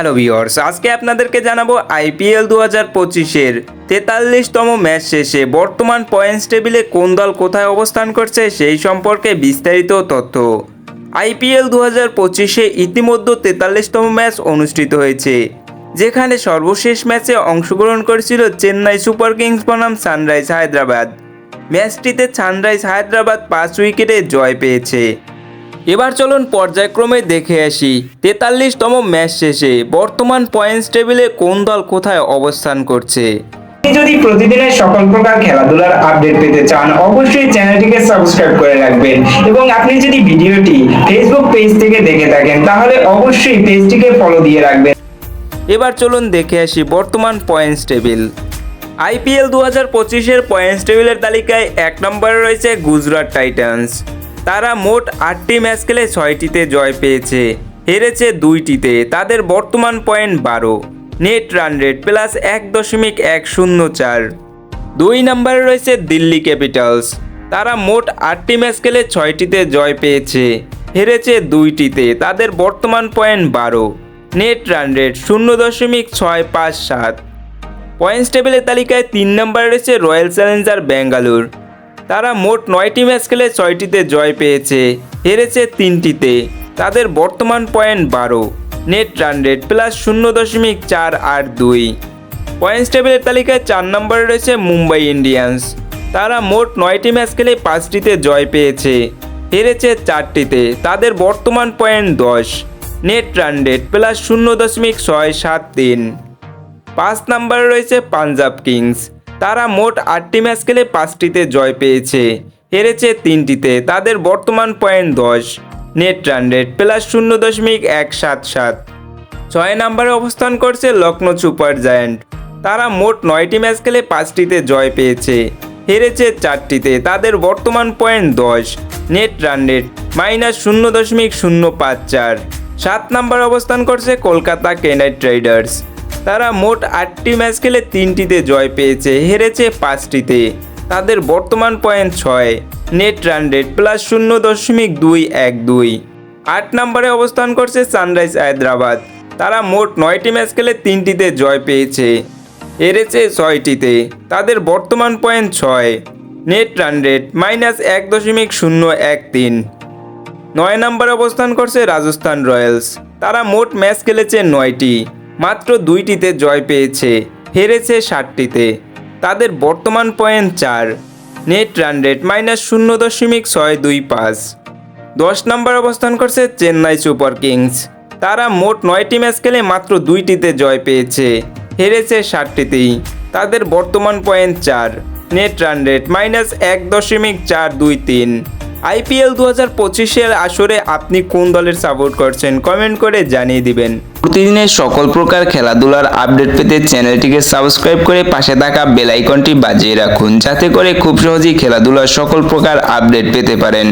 Hello viewers আজকে আপনাদেরকে জানাব আইপিএল দু হাজার পঁচিশের তেতাল্লিশতম ম্যাচ শেষে বর্তমান পয়েন্টস টেবিলে কোন দল কোথায় অবস্থান করছে সেই সম্পর্কে বিস্তারিত তথ্য। আইপিএল দু হাজার পঁচিশে ইতিমধ্যে তেতাল্লিশতম ম্যাচ অনুষ্ঠিত হয়েছে, যেখানে সর্বশেষ ম্যাচে অংশগ্রহণ করেছিল চেন্নাই সুপার কিংস বনাম সানরাইজ হায়দ্রাবাদ। ম্যাচটিতে সানরাইজ হায়দ্রাবাদ পাঁচ উইকেটে জয় পেয়েছে। এবার চলুন পর্যায়ক্রমে দেখে আসি। তেতাল্লিশতম ম্যাচ শেষে বর্তমান পয়েন্টস টেবিলে কোন দল কোথায় অবস্থান করছে? আপনি যদি প্রতিদিনের সকল প্রকার খেলাধুলার আপডেট পেতে চান অবশ্যই চ্যানেলটিকে সাবস্ক্রাইব করে রাখবেন। এবং আপনি যদি ভিডিওটি ফেসবুক পেজ থেকে দেখে থাকেন তাহলে অবশ্যই পেজটিকে ফলো দিয়ে রাখবেন। এবার চলুন দেখে আসি বর্তমান পয়েন্টস টেবিল। আইপিএল দু হাজার পঁচিশের পয়েন্টস টেবিলের তালিকায় এক নম্বরে রয়েছে গুজরাট টাইটান্স। তারা মোট আটটি ম্যাচ খেলে ছয়টিতে জয় পেয়েছে, হেরেছে দুইটিতে। তাদের বর্তমান পয়েন্ট বারো। নেট রান রেট প্লাস এক দশমিক এক শূন্য চার। দুই নম্বরে রয়েছে দিল্লি ক্যাপিটালস। তারা মোট আটটি ম্যাচ খেলে ছয়টিতে জয় পেয়েছে, হেরেছে দুইটিতে। তাদের বর্তমান পয়েন্ট বারো। নেট রান রেট শূন্য দশমিক ছয় পাঁচ সাত। পয়েন্টস টেবিলের তালিকায় তিন নম্বরে রয়েছে রয়্যাল চ্যালেঞ্জার ব্যাঙ্গালোর। তারা মোট নয়টি ম্যাচ খেলে ছয়টিতে জয় পেয়েছে, হেরেছে তিনটিতে। তাদের বর্তমান পয়েন্ট বারো, নেট রান রেট প্লাস শূন্য দশমিক চার আট দুই। পয়েন্টস টেবিলের তালিকায় চার নম্বরে রয়েছে মুম্বাই ইন্ডিয়ান্স। তারা মোট নয়টি ম্যাচ খেলে পাঁচটিতে জয় পেয়েছে, হেরেছে চারটিতে। তাদের বর্তমান পয়েন্ট দশ, নেট রান রেট প্লাস শূন্য দশমিক ছয় সাত তিন। পাঁচ নম্বরে রয়েছে পাঞ্জাব কিংস। তারা মোট আটটি ম্যাচ খেলে পাঁচটিতে জয় পেয়েছে। হেরেছে তিনটিতে। তাদের বর্তমান পয়েন্ট দশ। নেট রান রেট প্লাস শূন্য দশমিক এক সাত সাত। ছয় নম্বরে অবস্থান করছে লখনৌ সুপার জায়ান্ট। তারা মোট নয়টি ম্যাচ খেলে পাঁচটিতে জয় পেয়েছে। হেরেছে চারটিতে। তাদের বর্তমান পয়েন্ট দশ। নেট রান রেট মাইনাস শূন্য দশমিক শূন্য পাঁচ চার। সাত নম্বর অবস্থান করছে কলকাতা কেনাইট রাইডার্স। তারা মোট আটটি ম্যাচ খেলে তিনটিতে জয় পেয়েছে, হেরেছে পাঁচটিতে। তাদের বর্তমান পয়েন্ট ছয়, নেট রান রেট প্লাস শূন্য দশমিক দুই এক দুই। আট নম্বরে অবস্থান করছে সানরাইজ হায়দ্রাবাদ। তারা মোট নয়টি ম্যাচ খেলে তিনটিতে জয় পেয়েছে, হেরেছে ছয়টিতে। তাদের বর্তমান পয়েন্ট ছয়, নেট রান রেট মাইনাস এক দশমিক শূন্য এক তিন। নয় নম্বরে অবস্থান করছে রাজস্থান রয়্যালস। তারা মোট ম্যাচ খেলেছে নয়টি মাত্র দুইটিতে জয় পেয়েছে, হেরেছে ষাটটিতে। তাদের বর্তমান পয়েন্ট চার, নেট রান রেট মাইনাস শূন্য দশমিক ছয় দুই পাঁচ। দশ নম্বর অবস্থান করছে চেন্নাই সুপার কিংস। তারা মোট নয়টি ম্যাচ খেলে মাত্র দুইটিতে জয় পেয়েছে, হেরেছে ষাটটিতেই। তাদের বর্তমান পয়েন্ট চার, নেট রান রেট মাইনাস এক দশমিক চার দুই তিন। আইপিএল দু হাজার পঁচিশের আসরে আপনি কোন দলের সাপোর্ট করছেন? কমেন্ট করে জানিয়ে দিবেন। প্রতিদিনের সকল প্রকার খেলাধুলার আপডেট পেতে চ্যানেলটিকে সাবস্ক্রাইব করে পাশে থাকা বেলাইকনটি বাজিয়ে রাখুন, যাতে করে খুব সহজেই খেলাধুলার সকল প্রকার আপডেট পেতে পারেন।